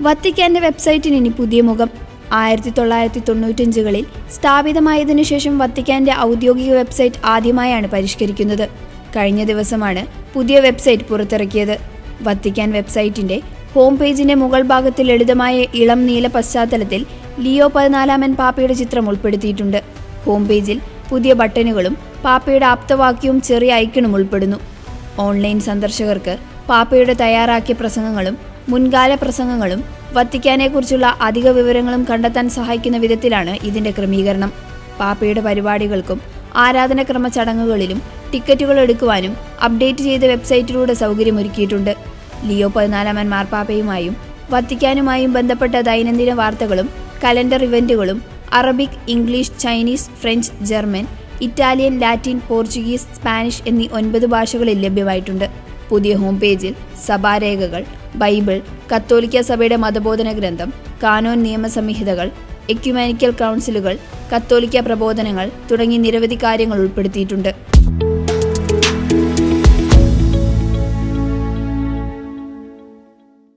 വത്തിക്കാന്റെ വെബ്സൈറ്റിന് ഇനി പുതിയ മുഖം. ആയിരത്തി തൊള്ളായിരത്തി തൊണ്ണൂറ്റഞ്ചുകളിൽ സ്ഥാപിതമായതിനു ശേഷം വത്തിക്കാന്റെ ഔദ്യോഗിക വെബ്സൈറ്റ് ആദ്യമായാണ് പരിഷ്കരിക്കുന്നത്. കഴിഞ്ഞ ദിവസമാണ് പുതിയ വെബ്സൈറ്റ് പുറത്തിറക്കിയത്. വത്തിക്കാൻ വെബ്സൈറ്റിന്റെ ഹോം പേജിന്റെ മുകൾ ഭാഗത്ത് ലളിതമായ ഇളം നീല പശ്ചാത്തലത്തിൽ ലിയോ പതിനാലാമൻ പാപ്പയുടെ ചിത്രം ഉൾപ്പെടുത്തിയിട്ടുണ്ട്. ഹോം പേജിൽ പുതിയ ബട്ടണുകളും പാപ്പയുടെ ആപ്തവാക്യവും ചെറിയ ഐക്കണും ഉൾപ്പെടുന്നു. ഓൺലൈൻ സന്ദർശകർക്ക് പാപ്പയുടെ തയ്യാറാക്കിയ പ്രസംഗങ്ങളും മുൻകാല പ്രസംഗങ്ങളും വത്തിക്കാനെക്കുറിച്ചുള്ള അധിക വിവരങ്ങളും കണ്ടെത്താൻ സഹായിക്കുന്ന വിധത്തിലാണ് ഇതിന്റെ ക്രമീകരണം. പാപ്പയുടെ പരിപാടികൾക്കും ആരാധനക്രമ ചടങ്ങുകളിലും ടിക്കറ്റുകൾ എടുക്കുവാനും അപ്ഡേറ്റ് ചെയ്ത വെബ്സൈറ്റിലൂടെ സൗകര്യമൊരുക്കിയിട്ടുണ്ട്. ലിയോ പതിനാലാമൻ മാർപ്പാപ്പയുമായും വത്തിക്കാനുമായും ബന്ധപ്പെട്ട ദൈനംദിന വാർത്തകളും calendar ഇവന്റുകളും Arabic English Chinese French German Italian Latin Portuguese Spanish എന്നീ ഒൻപത് ഭാഷകളിൽ ലഭ്യമായിട്ടുണ്ട്. പുതിയ ഹോം പേജിൽ സഭാരേഖകൾ ബൈബിൾ കത്തോലിക്ക സഭയുടെ മതബോധന ഗ്രന്ഥം കാനോൻ നിയമസംഹിതകൾ എക്യുമാനിക്കൽ കൗൺസിലുകൾ കത്തോലിക്ക പ്രബോധനങ്ങൾ തുടങ്ങി നിരവധി കാര്യങ്ങൾ ഉൾപ്പെടുത്തിയിട്ടുണ്ട്.